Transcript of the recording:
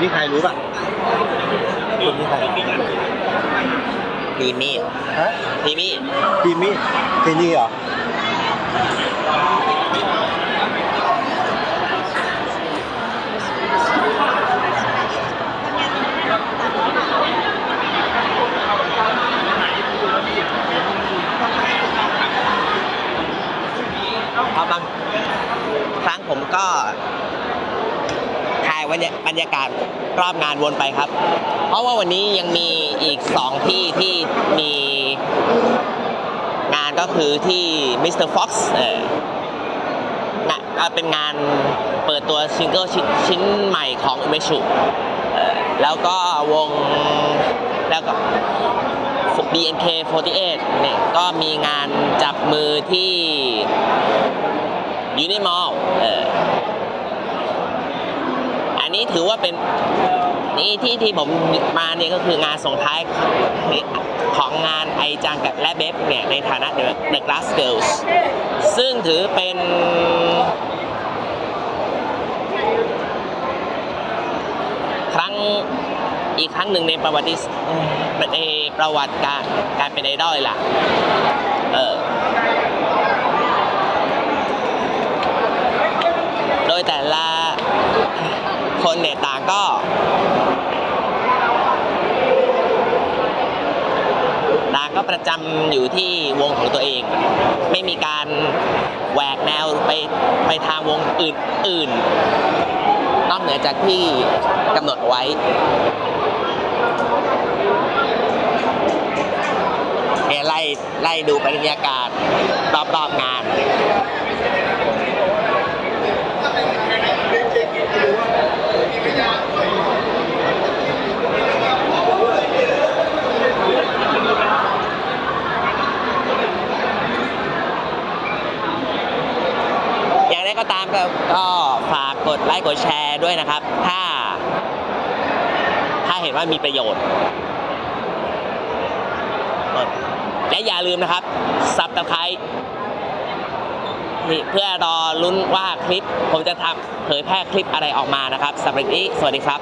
นี่ใครรู้ป่ะคนนี้ใครทีมี่ฮะทีมี่ทีมี่ทีนี่เหรอเอาบางครั้งผมก็ถ่าย บรรยาบรรยากาศรอบงานวนไปครับ เพราะว่าวันนี้ยังมีอีกสองที่ที่มีงานก็คือที่มิสเตอร์ฟ็อกซ์เอองะเอ่อเป็นงานเปิดตัวซิงเกิลชิ้นชิ้นใหม่ของอุเมชุแล้วก็วงแล้วก็ BNK48 เนี่ยก็มีงานจับมือที่ยูนิมอลเออ นนี้ถือว่าเป็นนี่ที่ที่ผมมาเนี่ยก็คืองานส่งท้ายของงานไอจังกับและเบฟเนี่ยในฐานะ The, The Glass Girls ซึ่งถือเป็นครั้งอีกครั้งหนึ่งในประวัติศในประวัติการการเป็นไอดอลเลยล่ะ เออ โดยแต่ละ คนเนี่ยต่างก็ ต่างก็ประจำอยู่ที่วงของตัวเอง ไม่มีการแหวกแนวไปไปทางวงอื่นๆนอกเหนือจากที่กำหนดไว้เนี่ยไล่ไล่ดูบรรยากาศรอบๆงาน อย่างไร ก็ตามก็ก็ฝากกดไลค์กดแชร์ด้วยนะครับ ถ้า ถ้าเห็นว่ามีประโยชน์ และอย่าลืมนะครับซับตะไครป์เพื่อรอลุ้นว่าคลิป ผมจะทำเผยแพร่คลิปอะไรออกมานะครับสำหรับวันนี้ สวัสดีครับ